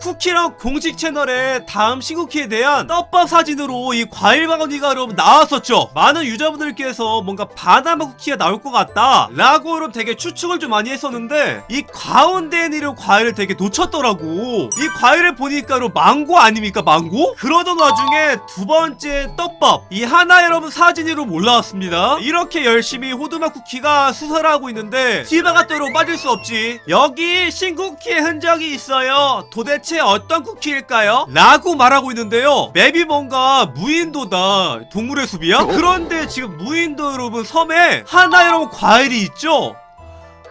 쿠키랑 공식 채널에 다음 신쿠키에 대한 떡밥 사진으로 이 과일 바구니가 여러분 나왔었죠. 많은 유저분들께서 뭔가 바나나 쿠키가 나올 것 같다 라고 여러분 되게 추측을 좀 많이 했었는데 이 가운데에 있는 과일을 되게 놓쳤더라고. 이 과일을 보니까 여러분 망고 아닙니까 망고? 그러던 와중에 두 번째 떡밥 이 하나 여러분 사진으로 올라왔습니다. 이렇게 열심히 호두맛 쿠키가 수설하고 있는데 티바가 또 여러분 빠질 수 없지. 여기 신쿠키의 흔적이 있어요. 도대체 어떤 쿠키일까요? 라고 말하고 있는데요. 맵이 뭔가 무인도다. 동물의 숲이야? 그런데 지금 무인도 여러분 섬에 하나 여러분 과일이 있죠?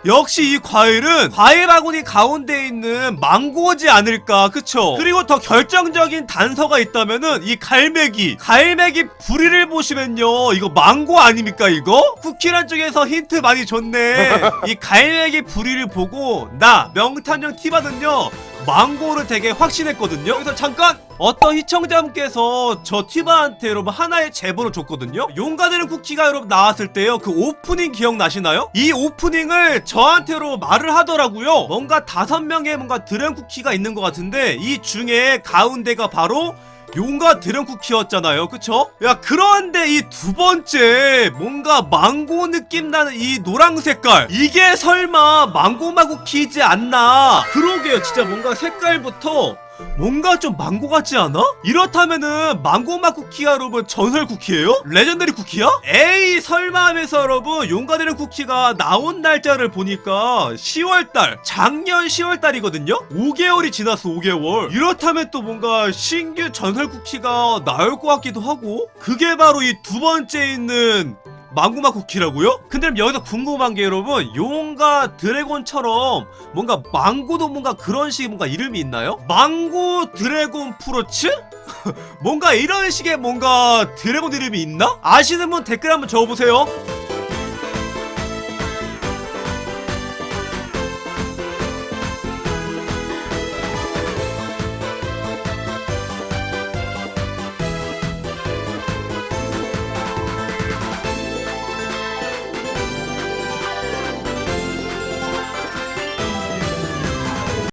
역시 이 과일은 과일 바구니 가운데 있는 망고지 않을까 그쵸? 그리고 더 결정적인 단서가 있다면은 이 갈매기 갈매기 부리를 보시면요 이거 망고 아닙니까 이거? 쿠키란 쪽에서 힌트 많이 줬네 이 갈매기 부리를 보고 나 명탐정 티바는요 망고를 되게 확신했거든요. 그래서 잠깐 어떤 시청자분께서 저 티바한테 여러분 하나의 제보를 줬거든요. 용가되는 쿠키가 여러분 나왔을 때요. 그 오프닝 기억나시나요? 이 오프닝을 저한테로 말을 하더라고요. 뭔가 다섯 명의 뭔가 드럼 쿠키가 있는 것 같은데 이 중에 가운데가 바로 용가 드럼 쿠키였잖아요. 그쵸? 야 그런데 이 두 번째 뭔가 망고 느낌 나는 이 노랑 색깔. 이게 설마 망고마 쿠키지 않나? 그러게요. 진짜 뭔가 색깔부터 뭔가 좀 망고 같지 않아? 이렇다면은 망고맛 쿠키가 여러분 전설 쿠키예요? 레전더리 쿠키야? 에이 설마 하면서 여러분 용가되는 쿠키가 나온 날짜를 보니까 10월달 작년 10월달이거든요? 5개월이 지났어 5개월 이렇다면 또 뭔가 신규 전설 쿠키가 나올 것 같기도 하고 그게 바로 이 두 번째 있는 망고맛 쿠키라고요? 근데 여기서 궁금한 게 여러분 용가 드래곤처럼 뭔가 망고도 뭔가 그런 식의 뭔가 이름이 있나요? 망고 드래곤 프로츠? 뭔가 이런 식의 뭔가 드래곤 이름이 있나? 아시는 분 댓글 한번 적어보세요